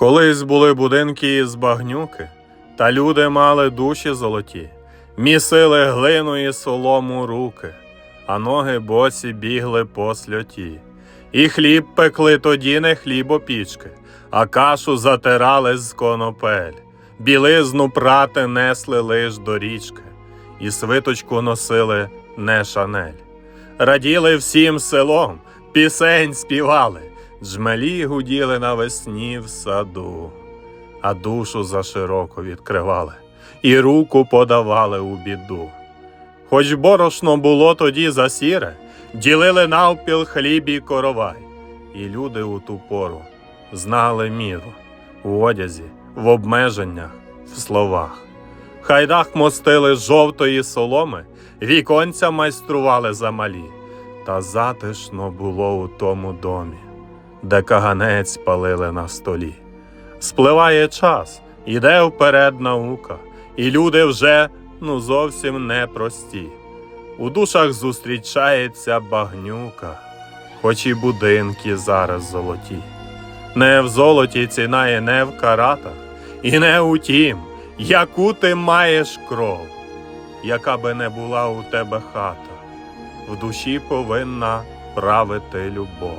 Колись були будинки із багнюки, та люди мали душі золоті, місили глину і солому руки, а ноги босі бігли по сльоті. І хліб пекли тоді не хлібопічки, а кашу затирали з конопель, білизну прати несли лиш до річки, і свиточку носили не шанель. Раділи всім селом, пісень співали, джмелі гуділи навесні в саду, а душу зашироко відкривали, і руку подавали у біду. Хоч борошно було тоді засіре, ділили навпіл хліб і коровай, і люди у ту пору знали міру в одязі, в обмеженнях, в словах. Хайдах мостили жовтої соломи, віконця майстрували замалі, та затишно було у тому домі, де каганець палили на столі. Спливає час, іде вперед наука, і люди вже ну зовсім не прості. У душах зустрічається багнюка, хоч і будинки зараз золоті. Не в золоті ціна і не в каратах, і не у тім, яку ти маєш кров, яка би не була у тебе хата, в душі повинна правити любов.